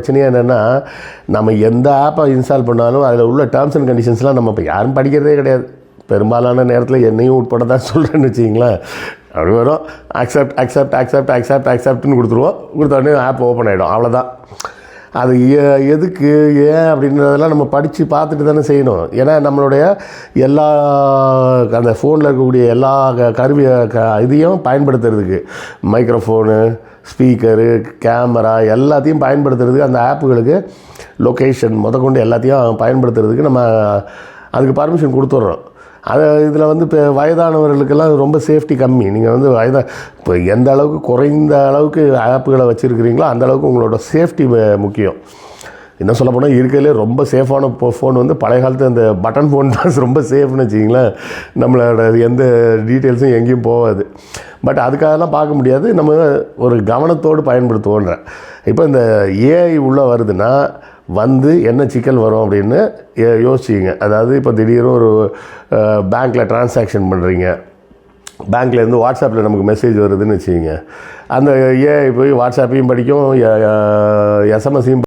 பிரச்சனையே என்னென்னா நம்ம எந்த ஆப்பை இன்ஸ்டால் பண்ணாலும் அதில் உள்ள டேர்ம்ஸ் அண்ட் கண்டிஷன்ஸ்லாம் நம்ம இப்போ யாரும் படிக்கிறதே கிடையாது. பெரும்பாலான நேரத்தில் என்னையும் உட்பட தான் சொல்கிறேன்னு வச்சிங்களேன் அப்படி வரும். அக்செப்ட் அக்செப்ட் அக்செப்ட் அக்செப்ட் அக்செப்ட்னு கொடுத்துருவோம். கொடுத்த உடனே ஆப் ஓப்பன் ஆகிடும் அவ்வளோதான் அது எ- எதுக்கு ஏன் அப்படின்றதெல்லாம் நம்ம படித்து பார்த்துட்டு தானே செய்யணும். ஏன்னா நம்மளுடைய எல்லா அந்த ஃபோனில் இருக்கக்கூடிய எல்லா க- கருவி க இதையும் பயன்படுத்துறதுக்கு. மைக்ரோஃபோனு ஸ்பீக்கரு கேமரா எல்லாத்தையும் பயன்படுத்துறதுக்கு அந்த ஆப்புகளுக்கு லொக்கேஷன் முதற்கொண்டு எல்லாத்தையும் பயன்படுத்துறதுக்கு நம்ம அதுக்கு பர்மிஷன் கொடுத்துட்றோம். அதை இதில் வந்து இப்போ வயதானவர்களுக்கெல்லாம் ரொம்ப சேஃப்டி கம்மி. நீங்கள் வந்து வயதா இப்போ எந்த அளவுக்கு குறைந்த அளவுக்கு ஆப்புகளை வச்சுருக்கிறீங்களோ அந்த அளவுக்கு உங்களோட சேஃப்டி முக்கியம். என்ன சொல்ல போனால் இருக்கிறதுலே ரொம்ப சேஃபான ஃபோன் வந்து பழைய காலத்து அந்த பட்டன் ஃபோன் தான் ரொம்ப சேஃப்னு வச்சிங்களேன் நம்மளோட எந்த டீட்டெயில்ஸும் எங்கேயும் போகாது. பட் அதுக்காகலாம் பார்க்க முடியாது. நம்ம ஒரு கவனத்தோடு பயன்படுத்துவோன்றேன் இப்போ இந்த ஏஐ உள்ளே வருதுன்னா வந்து என்ன சிக்கல் வரும் அப்படின்னு யோ- யோசிச்சிங்க அதாவது இப்போ திடீர்னு ஒரு பேங்க்கில் டிரான்சாக்ஷன் பண்ணுறீங்க பேங்க்லேருந்து வாட்ஸ்அப்பில் நமக்கு மெசேஜ் வருதுன்னு வச்சுக்கிங்க. அந்த ஏஐ போய் வாட்ஸ்அப்பையும் படிக்கும் எஸ்எம்எஸையும்